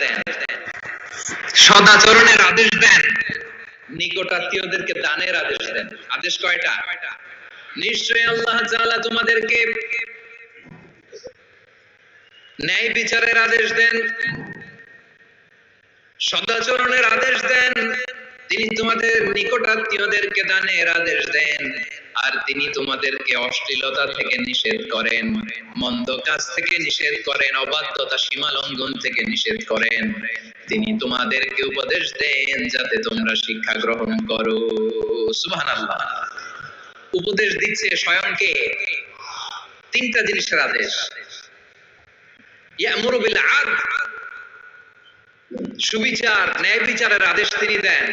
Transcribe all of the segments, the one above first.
দেন সদাচরণের আদেশ দেন। নিকটাত্মীয়দেরকে দানের আদেশ দেন। আদেশ কয়টা? নিশ্চয়ই আল্লাহ তাআলা তোমাদেরকে ন্যায় বিচারের আদেশ দেন, সদাচরণের আদেশ দেন, তিনি তোমাদের নিকটাত্মীয়দেরকে দানের আদেশ দেন। আর তিনি তোমাদেরকে অশ্লীলতা থেকে নিষেধ করেন, মন্দ কাজ থেকে নিষেধ করেন, অবাধ্যতা, সীমা লঙ্ঘন থেকে নিষেধ করেন। তিনি তোমাদেরকে উপদেশ দেন যাতে তোমরা শিক্ষা গ্রহণ করো। সুবহানাল্লাহ। উপদেশ দিচ্ছে স্বয়ংকে। তিনটা জিনিসের আদেশ। সুবিচার ন্যায় বিচারের আদেশ তিনি দেন।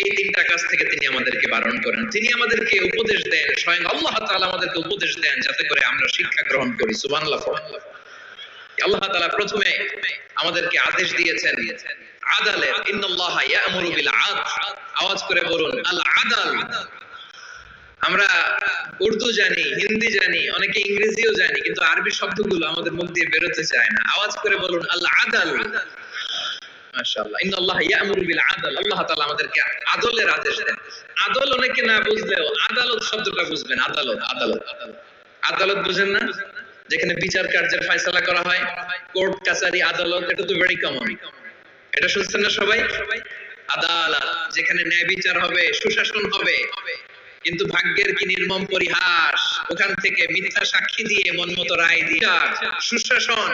এই তিনটা কাজ থেকে তিনি আমাদেরকে বারণ করেন। তিনি আমাদেরকে উপদেশ দেন, স্বয়ং আল্লাহ তাআলা আমাদেরকে উপদেশ দেন যাতে করে আমরা শিক্ষা গ্রহণ করি। সুবহানাল্লাহ আল্লাহ তাআলা প্রথমে আমাদেরকে আদেশ দিয়েছেন ইন্নাল্লাহ ইয়া'মুরু বিল আদল আওয়াজ করে বলুন আল আদাল আমরা উর্দু জানি, হিন্দি জানি, অনেকে ইংরেজিও জানি, কিন্তু আরবি শব্দগুলো আমাদের মুখ দিয়ে বেরোতে চায় না। আওয়াজ করে বলুন আল আদাল মাশাআল্লাহ। ইয়া'মুরু বিল আদল আল্লাহ তাআলা আমাদেরকে আদলের আদেশ দেন। আদল অনেকে না বুঝলেও আদালত শব্দটা বুঝবেন। আদালত আদালত আদালত। বুঝেন না? যেখানে বিচার কার্যের ফয়সালা করা হয়, কোর্ট, কাছারি, আদালত, এটা তো ভেরি কমন এটা শুনছেন না সবাই? আদালত, যেখানে ন্যায় বিচার হবে, সুশাসন হবে, কিন্তু ভাগ্যের কি নির্মম পরিহাস? ওখান থেকে মিথ্যা সাক্ষী দিয়ে মনমতো রায় দিয়ে সুশাসন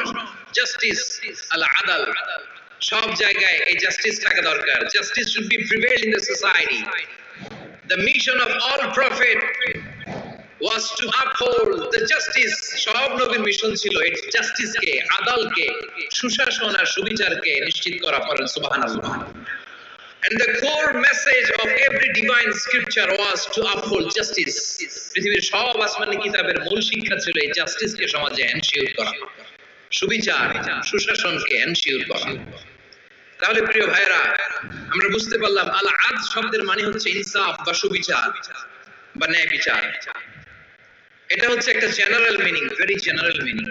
জাস্টিস আল আদাল সব জায়গায় এই জাস্টিস থাকা দরকার। Justice should be prevail in the society the mission of all prophet was to uphold the justice সব নবীর মিশন ছিল এই জাস্টিসকে আদালকে সুশাসন আর সুবিচারকে নিশ্চিত করা করেন, সুবহানাল্লাহ। And the core message of every divine scripture was to uphold justice. পৃথিবীর সব আসমানি কিতাবের মূল শিক্ষা ছিল এই জাস্টিসকে সমাজে এনশিওর করা। সুবিচার, সুশাসনকে এনশিওর করা। তাহলে প্রিয় ভাইরা আমরা বুঝতে পারলাম, আল আদ শব্দের মানে হচ্ছে ইনসাফ বা সুবিচার বা ন্যায় বিচার। এটা হচ্ছে একটা general meaning very general meaning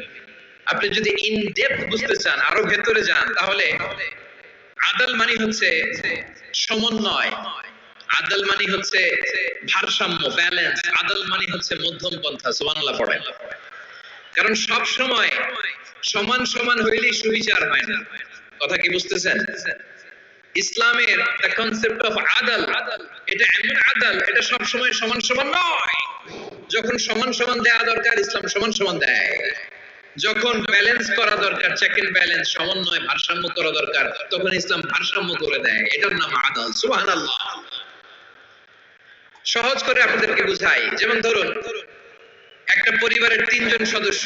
আপনি যদি ইন ডেপথ বুঝতে চান, আরও ভেতরে যান, তাহলে আদাল মানে হচ্ছে সমন্বয়, আদাল মানে হচ্ছে ভারসাম্য ব্যালেন্স আদাল মানে হচ্ছে মধ্যম পন্থা, সুবহানাল্লাহ পড়েন। কারণ সব সময় সমান সমান হইলেই সুবিচার হয় না। কথা কি বুঝতেছেন? ইসলামের দ্য কনসেপ্ট অফ আদাল, এটা এমন আদাল, এটা সব সময় সমান সমান নয়। যখন সমান সমান দেয়া দরকার, ইসলাম সমান সমান দেয়। যখন ব্যালেন্স করা দরকার চেক এন্ড ব্যালেন্স সমন্বয়, ভারসাম্য করা দরকার, তখন ইসলাম ভারসাম্য করে দেয়। এটার নাম আদাল, সুবহানাল্লাহ। সহজ করে আপনাদেরকে বুঝাই। যেমন ধরুন, একটা পরিবারের তিনজন সদস্য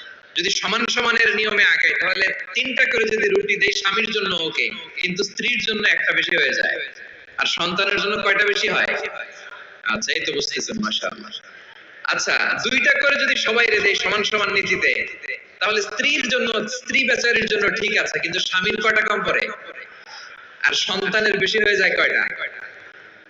যদি সমান সমানের নিয়মে আগাই তাহলে তিনটা করে যদি রুটি দেই স্বামীর জন্য ওকে, কিন্তু স্ত্রীর জন্য একটা বেশি হয়ে যায়। আর সন্তানের জন্য কয়টা বেশি হয়? আচ্ছা এই তো বুঝতেছেন, মাশাআল্লাহ। আচ্ছা দুইটা করে যদি সবাই রে দেয়, সমান সমান নীতিতে তাহলে স্ত্রীর জন্য, স্ত্রী বেচারির জন্য ঠিক আছে, কিন্তু স্বামীর কয়টা কম পড়ে? আর সন্তানের বেশি হয়ে যায় কয়টা?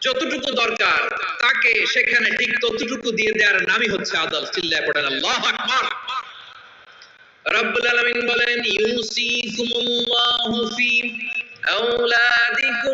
যতটুকু দরকার তাকে সেখানে ঠিক ততটুকু দিয়ে দেওয়ার নামই হচ্ছে আদাল। চিল্লায় পড়েন আল্লাহ আকবার। রব্বুল আলামিন বলেন, ইউসিকুমুল্লাহু ফি আওলাদিকুম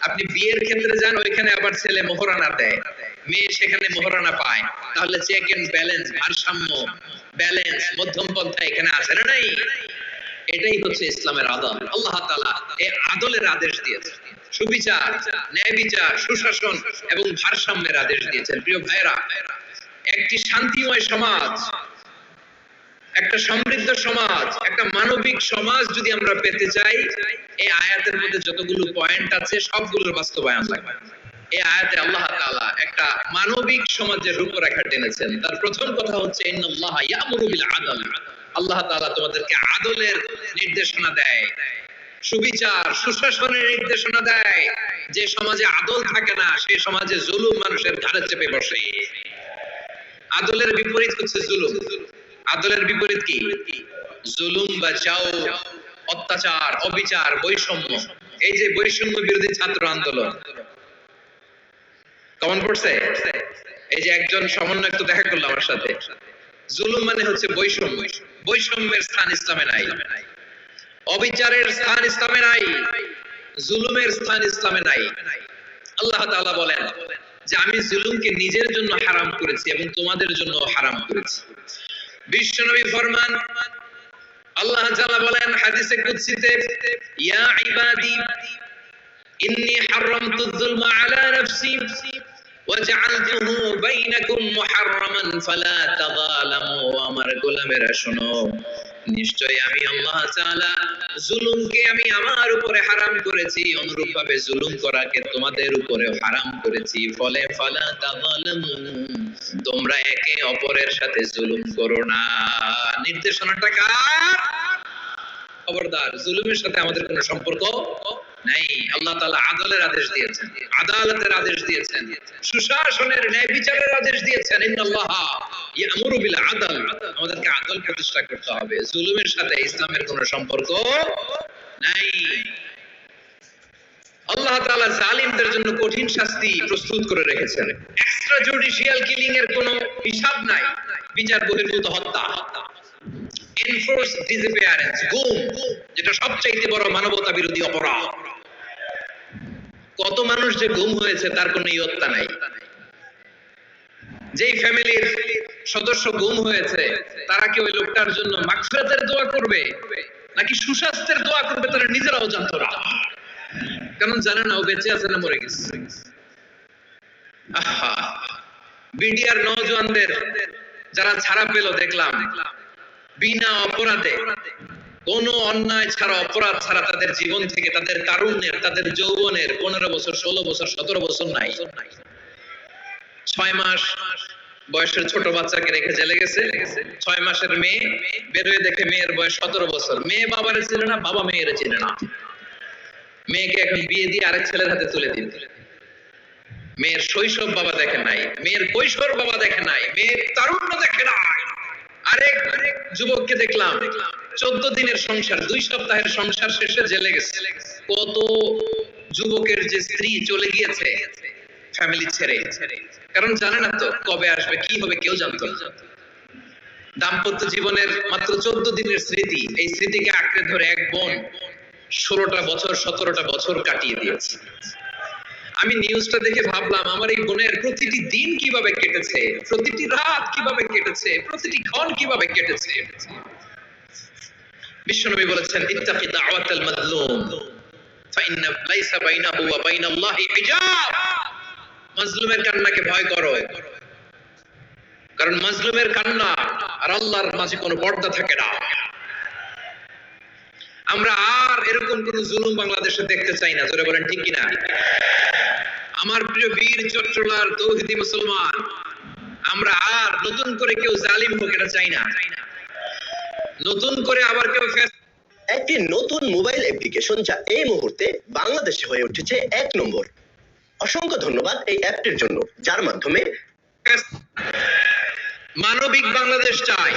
আপনি বিয়ের ক্ষেত্রে যান, ওইখানে আবার ছেলে মোহরানা দেয়। মেয়ে সেখানে মোহরানা পায়। তাহলে চেক এন্ড ব্যালেন্স ভারসাম্য ব্যালেন্স মধ্যম পন্থা এখানে আছে না নাই? এটাই হচ্ছে ইসলামের আদল। আল্লাহ তাআলা এই আদলের আদেশ দিয়েছেন। সুবিচার, ন্যায় বিচার, সুশাসন এবং ভারসাম্যের আদেশ দিয়েছেন। প্রিয় ভাইরা একটি শান্তিময় সমাজ একটা সমৃদ্ধ সমাজ, একটা মানবিক সমাজ যদি আমরা পেতে চাই, এই আয়াতের মধ্যে যতগুলো পয়েন্ট আছে, সবগুলোর বাস্তবায়ন লাগবে। এই আয়াতে আল্লাহ তাআলা একটা মানবিক সমাজের রূপরেখা টেনেছেন। তার প্রথম কথা হচ্ছে, ইন্নাল্লাহ ইয়ামুরু বিল আদল। আল্লাহ তাআলা তোমাদেরকে আদলের নির্দেশনা দেয়, সুবিচার, সুশাসনের নির্দেশনা দেয়। যে সমাজে আদল থাকে না সেই সমাজে জুলুম মানুষের ঘাড়ে চেপে বসে। আদলের বিপরীত হচ্ছে জুলুম। আদলের বিপরীত কি? জুলুম বা চাও অত্যাচার, অবিচার, বৈষম্য। এই যে বৈষম্য বিরোধী ছাত্র আন্দোলন। কমন পড়ছে? এই যে একজন সমন্বয় একটু দেখা করল আমার সাথে। জুলুম মানে হচ্ছে বৈষম্য। বৈষম্যের স্থান ইসলামে নাই। অবিচারের স্থান ইসলামে নাই। জুলুমের স্থান ইসলামে নাই। আল্লাহ তাআলা বলেন যে আমি জুলুমকে নিজের জন্য হারাম করেছি এবং তোমাদের জন্য হারাম করেছি। বিশ্বনবী ফরমান আল্লাহ তাআলা বলেন হাদিসে কুদসিতে ইয়া ইবাদি ইন্নী হারামতু যুলমা আলা নাফসি وجعلته بينكم محرما فلا تظالموا আমার গোলামেরা শোনো নিশ্চয় আমি আল্লাহ তাআলা জুলুমকে আমি আমার উপরে হারাম করেছি অনুরূপভাবে জুলুম করাকে তোমাদের উপরে হারাম করেছি ফলে ফালা তাযালামু তোমরা একে অপরের সাথে জুলুম করো না। নির্দেশনাটা কার? খবরদার, জুলুমের সাথে আমাদের কোনো সম্পর্ক নাই। আল্লাহ আদলের আদেশ দিয়েছেন। আদালতের আদেশ দিয়েছেন। সুশাসনের ন্যায় বিচারের আদেশ দিয়েছেন। ইন্নাল্লাহ ইয়ামুরু বিল আদল। আমাদেরকে আদল প্রতিষ্ঠা করতে হবে। জুলুমের সাথে ইসলামের কোনো সম্পর্ক নাই। আল্লাহ তাআলা জালিমদের জন্য কঠিন শাস্তি প্রস্তুত করে রেখেছেন। এক্সট্রা জুডিশিয়াল কিলিং এর কোনো হিসাব নাই। বিচার বহির্ভূত হত্যা। এনফোর্স ডিসঅ্যাপিয়ারেন্স গুম, যেটা সবচাইতে বড় মানবতা বিরোধী অপরাধ। কত মানুষ যে গুম হয়েছে, তার কোনো ইয়ত্তা নাই। যেই ফ্যামিলির সদস্য গুম হয়েছে, তারা কি ওই লোকটার জন্য মাগফিরাতের দোয়া করবে? নাকি সুস্বাস্থ্যের দোয়া করবে, তারা নিজেরাও জানতো না। কারণ জানে না ও বেঁচে আছে না মরে গেছে? বিডিআর নওজোয়ানদের যারা ছাড়া পেল, দেখলাম। বিনা অপরাধে, কোন অন্যায় ছাড়া, অপরাধ ছাড়া তাদের জীবন থেকে, তাদের তারুণ্যের তাদের যৌবনের পনেরো বছর, ষোলো বছর, সতেরো বছর নাই। ছয় মাস বয়সের ছোট বাচ্চাকে রেখে জেলে গেছে। ছয় মাসের মেয়ে বেরোয় দেখে মেয়ের বয়স সতেরো বছর। মেয়ে বাবারে ছিল না, বাবা মেয়েরে ছিল না। মেয়েকে এখন বিয়ে দিয়ে আরেক ছেলের হাতে তুলে দিন মেয়ের শৈশব বাবা দেখে নাই, মেয়ের কৈশোর বাবা দেখে নাই, মেয়ের তারুণ্য দেখে নাই। আরেক যুবককে দেখলাম, চোদ্দ দিনের সংসার, দুই সপ্তাহের সংসার শেষে জেলে গেছে। কত যুবকের যে স্ত্রী চলে গিয়েছে ফ্যামিলি ছেড়ে। কারণ জানে না তো কবে আসবে, কি হবে কেউ জানতো না। দাম্পত্য জীবনের মাত্র চোদ্দ দিনের স্মৃতি, এই স্মৃতিকে আঁকড়ে ধরে এক বোন ষোলোটা বছর, সতেরোটা বছর কাটিয়ে দিয়েছে। আমি নিউজটা দেখে ভাবলাম, আমার এই বোনের প্রতিটি দিন কীভাবে কেটেছে? প্রতিটি রাত কীভাবে কেটেছে? প্রতিটি ক্ষণ কীভাবে কেটেছে? বিশ্বনবী বলেছেন, ইত্তাকি মাজলুম লাইসা বাইনাহু ওয়া বাইনাল্লাহি হিজাব। মাজলুমের কান্নাকে ভয় করো। কারণ মাজলুমের কান্না আর আল্লাহর মাঝে কোনো পর্দা থাকে না। আমরা আর এরকম কোন জুলুম বাংলাদেশে দেখতে চাই না। জোরে বলেন ঠিক কিনা? আমার প্রিয় বীর চট্টলার তৌহিদি মুসলমান আমরা আর নতুন করে কেউ জালিম হোক এটা চাই না। নতুন করে আবার কেউ একটি নতুন মোবাইল অ্যাপ্লিকেশন যা এই মুহূর্তে বাংলাদেশে হয়ে উঠেছে এক নম্বর। অসংখ্য ধন্যবাদ এই অ্যাপটির জন্য যার মাধ্যমে মানবিক বাংলাদেশ চাই।